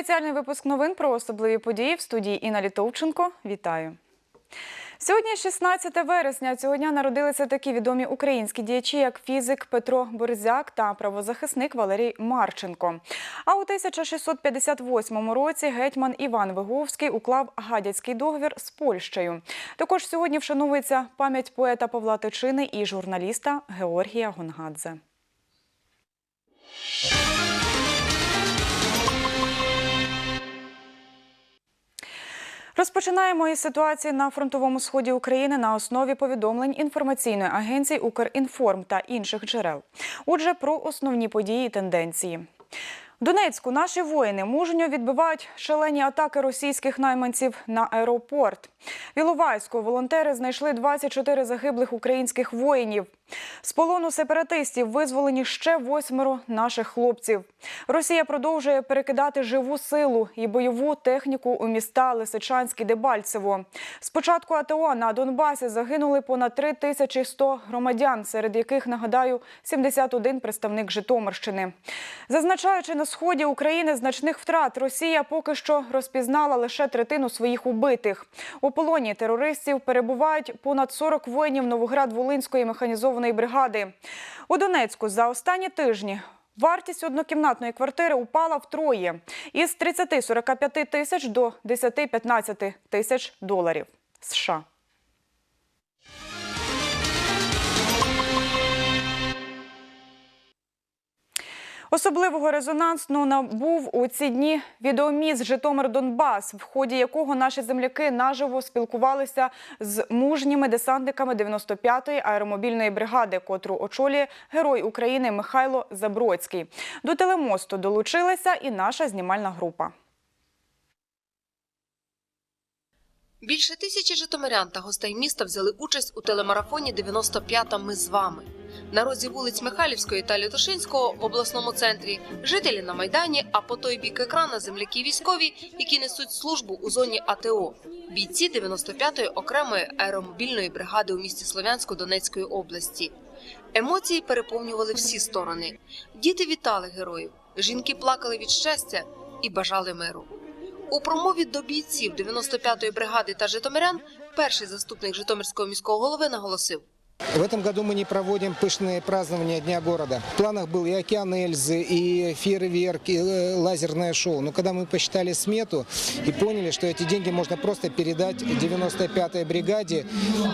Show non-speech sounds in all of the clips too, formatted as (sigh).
Спеціальний випуск новин про особливі події в студії Інна Літовченко. Вітаю. Сьогодні 16 вересня. Цього дня народилися такі відомі українські діячі, як фізик Петро Борзяк та правозахисник Валерій Марченко. А у 1658 році гетьман Іван Виговський уклав гадяцький договір з Польщею. Також сьогодні вшановується пам'ять поета Павла Тичини і журналіста Георгія Гонгадзе. Розпочинаємо із ситуації на фронтовому сході України на основі повідомлень інформаційної агенції Укрінформ та інших джерел. Отже, про основні події і тенденції. Донецьку наші воїни мужньо відбивають шалені атаки російських найманців на аеропорт. В Іловайську волонтери знайшли 24 загиблих українських воїнів. З полону сепаратистів визволені ще восьмеро наших хлопців. Росія продовжує перекидати живу силу і бойову техніку у міста Лисичанськ і Дебальцево. З початку АТО на Донбасі загинули понад 3100 громадян, серед яких, нагадаю, 71 представник Житомирщини. Зазначаючи на сході України значних втрат, Росія поки що розпізнала лише третину своїх убитих. У полоні терористів перебувають понад 40 воїнів Новоград-Волинської механізованої бригади. У Донецьку за останні тижні Вартість однокімнатної квартири упала втроє із 30-45 тисяч до 10-15 тисяч доларів США. Особливого резонансу набув у ці дні відеоміз Житомир Донбас, в ході якого наші земляки наживо спілкувалися з мужніми десантниками 95-ї аеромобільної бригади, котру очолює герой України Михайло Забродський. До телемосту долучилася і наша знімальна група. Більше тисячі житомирян та гостей міста взяли участь у телемарафоні «95-та Ми з вами. На розі вулиць Михайлівської та Лютошинського в обласному центрі жителі на майдані, а по той бік екрана земляки військові, які несуть службу у зоні АТО. Бійці 95-ї окремої аеромобільної бригади у місті Слов'янську Донецької області. Емоції переповнювали всі сторони. Діти вітали героїв, жінки плакали від щастя і бажали миру. У промові до бійців 95-ї бригади та житомирян перший заступник Житомирського міського голови наголосив. В этом году мы не проводим пышные празднования Дня города. В планах был и океан Эльзы, и фейерверк, и э, лазерное шоу. Но когда мы посчитали смету и поняли, что эти деньги можно просто передать 95-й бригаде,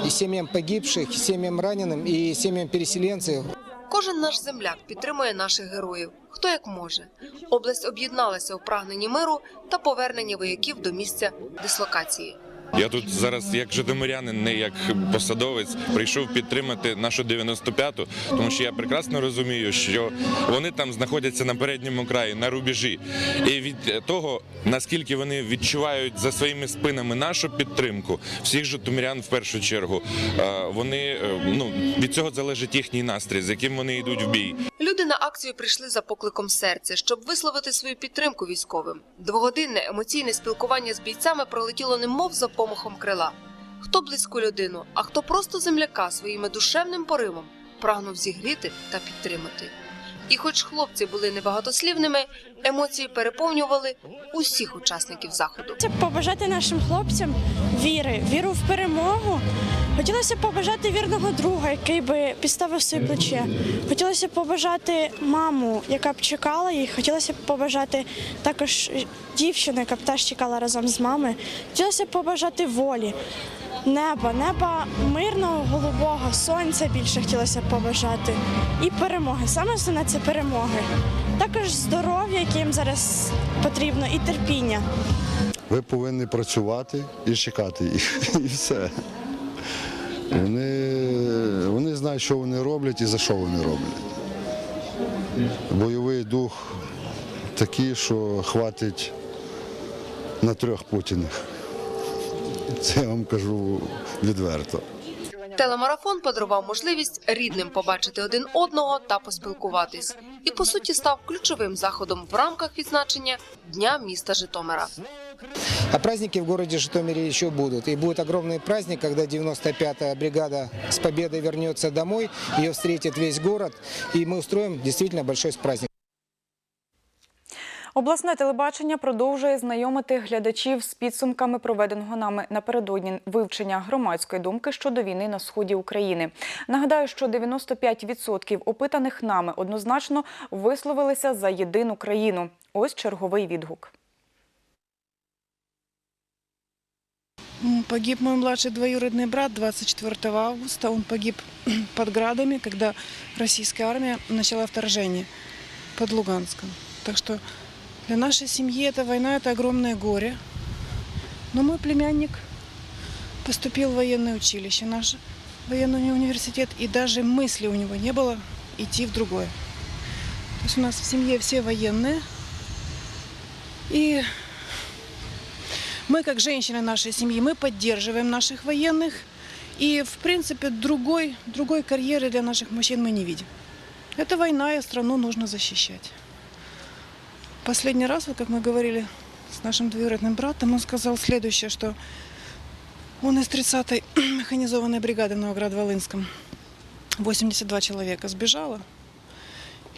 и семьям погибших, семьям раненым и семьям переселенцев, Кожен наш земляк підтримує наших героїв, хто як може. Область об'єдналася у прагненні миру та повернення вояків до місця дислокації. Я тут зараз як житомирянин, не як посадовець, прийшов підтримати нашу 95-ту, тому що я прекрасно розумію, що вони там знаходяться на передньому краї, на рубежі. І від того, наскільки вони відчувають за своїми спинами нашу підтримку, всіх житомирян в першу чергу, е, вони е, ну від цього залежить їхній настрій, з яким вони йдуть в бій. Люди на акцію прийшли за покликом серця, щоб висловити свою підтримку військовим. Двогодинне емоційне спілкування з бійцями пролетіло немов за помахом крила. Хто близьку людину, а хто просто земляка своїм душевним поривом прагнув зігріти та підтримати. І, хоч хлопці були небагатослівними, емоції переповнювали усіх учасників заходу. Б побажати нашим хлопцям віри, віру в перемогу. Хотілося побажати вірного друга, який би підставив своє плече. Хотілося побажати маму, яка б чекала їх. Хотілося б побажати також дівчину, яка б теж чекала разом з мамою. Хотілося б побажати волі, неба, неба мирного, голубого, сонця більше хотілося б побажати. І перемоги. Саме основне це перемоги. Також здоров'я, яке їм зараз потрібно, і терпіння. Ви повинні працювати і чекати їх. (laughs) І все. Вони, вони знають, що вони роблять і за що вони роблять. Бойовий дух такий, що хватить на трьох путіних. Це я вам кажу відверто. Телемарафон подарував можливість рідним побачити один одного та поспілкуватись, і по суті став ключовим заходом в рамках відзначення Дня міста Житомира. А праздники в городе Житомире еще будут. И будет огромный праздник, когда 95-я бригада с победой вернется домой, ее встретит весь город, и мы устроим действительно большой праздник. Обласне телебачення продовжує знайомити глядачів з підсумками проведеного нами напередодні вивчення громадської думки щодо війни на сході України. Нагадаю, що 95% опитаних нами однозначно висловилися за єдину країну. Ось черговий відгук. Погиб мой младший двоюродный брат 24 августа. Он погиб (clears throat) под градами, когда российская армия начала вторжение под Луганском. Так что для нашей семьи эта война – это огромное горе. Но мой племянник поступил в военное училище, наш военный университет, и даже мысли у него не было идти в другое. То есть у нас в семье все военные. И мы, как женщины нашей семьи, мы поддерживаем наших военных. И, в принципе, другой, другой карьеры для наших мужчин мы не видим. Это война, и страну нужно защищать. Последний раз, вот как мы говорили с нашим двоюродным братом, он сказал следующее, что он из 30-й (clears throat) механизованной бригады в Новоград-Волынском. 82 человека сбежало.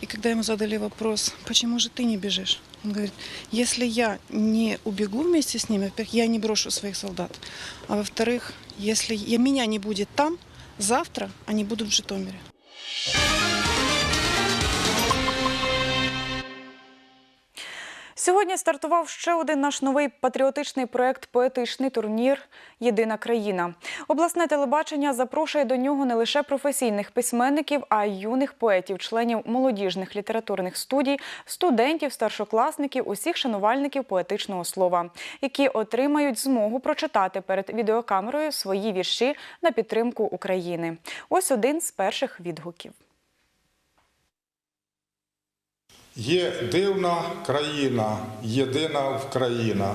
И когда ему задали вопрос, почему же ты не бежишь? Он говорит, если я не убегу вместе с ними, во-первых, я не брошу своих солдат, а во-вторых, если я, меня не будет там, завтра они будут в Житомире. Сьогодні стартував ще один наш новий патріотичний проект Поетичний турнір Єдина країна. Обласне телебачення запрошує до нього не лише професійних письменників, а й юних поетів, членів молодіжних літературних студій, студентів, старшокласників, усіх шанувальників поетичного слова, які отримають змогу прочитати перед відеокамерою свої вірші на підтримку України. Ось один з перших відгуків. Є дивна країна, єдина Вкраїна,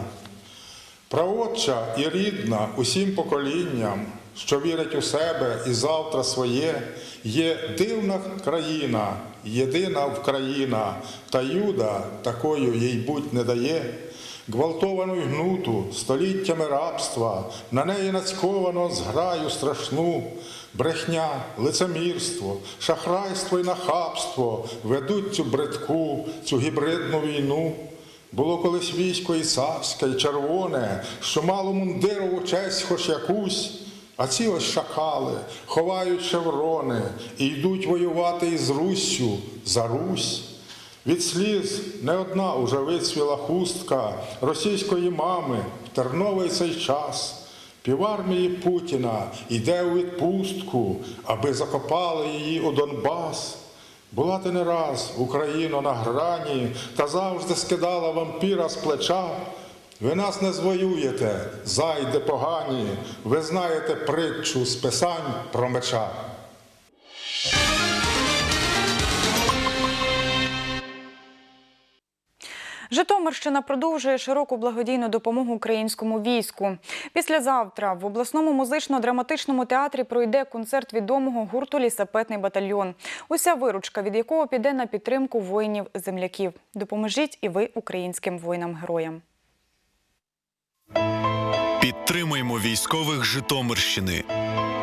праотча і рідна усім поколінням, що вірить у себе і завтра своє, є дивна країна, єдина Вкраїна, та юда такою їй будь не дає. Гвалтовану й гнуту століттями рабства, на неї нацьковано зграю страшну, брехня, лицемірство, шахрайство і нахабство ведуть цю бридку, цю гібридну війну. Було колись військо і царське, і червоне, що мало мундирову честь хоч якусь, а ці ось шакали ховають шеврони і йдуть воювати із Руссю за Русь. Від сліз не одна уже вицвіла хустка російської мами в терновий цей час. Півармії Путіна йде у відпустку, аби закопали її у Донбас. Була ти не раз Україно на грані та завжди скидала вампіра з плеча. Ви нас не звоюєте, зайде погані, ви знаєте притчу з писань про меча. Житомирщина продовжує широку благодійну допомогу українському війську. Післязавтра в обласному музично-драматичному театрі пройде концерт відомого гурту Лісапетний батальйон. Уся виручка від якого піде на підтримку воїнів-земляків. Допоможіть і ви українським воїнам-героям. Підтримаймо військових Житомирщини.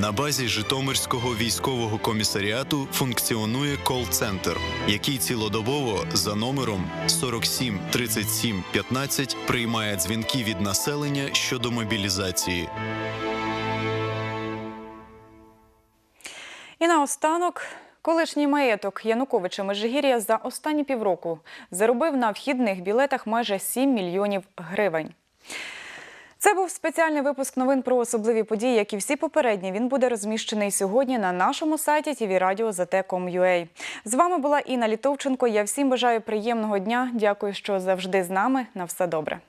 На базі Житомирського військового комісаріату функціонує кол-центр, який цілодобово за номером 47 37 15 приймає дзвінки від населення щодо мобілізації. І наостанок Колишній маєток Януковича Межигір'я за останні півроку заробив на вхідних білетах майже 7 мільйонів гривень. Це був спеціальний випуск новин про особливі події, як і всі попередні. Він буде розміщений сьогодні на нашому сайті tvradio.zt.com.ua. З вами була Інна Літовченко. Я всім бажаю приємного дня. Дякую, що завжди з нами. На все добре.